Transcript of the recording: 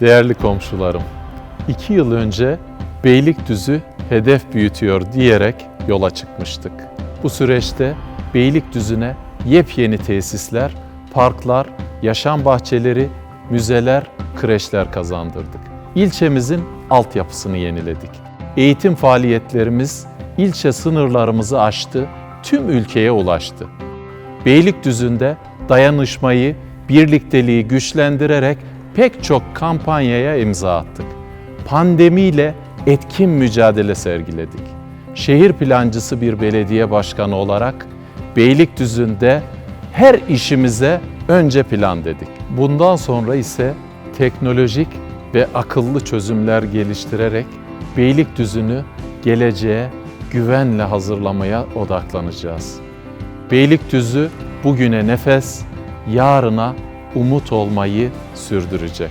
Değerli komşularım, iki yıl önce Beylikdüzü hedef büyütüyor diyerek yola çıkmıştık. Bu süreçte Beylikdüzü'ne yepyeni tesisler, parklar, yaşam bahçeleri, müzeler, kreşler kazandırdık. İlçemizin altyapısını yeniledik. Eğitim faaliyetlerimiz ilçe sınırlarımızı aştı, tüm ülkeye ulaştı. Beylikdüzü'nde dayanışmayı, birlikteliği güçlendirerek pek çok kampanyaya imza attık. Pandemiyle etkin mücadele sergiledik. Şehir plancısı bir belediye başkanı olarak Beylikdüzü'nde her işimize önce plan dedik. Bundan sonra ise teknolojik ve akıllı çözümler geliştirerek Beylikdüzü'nü geleceğe güvenle hazırlamaya odaklanacağız. Beylikdüzü bugüne nefes, yarına umut olmayı sürdürecek.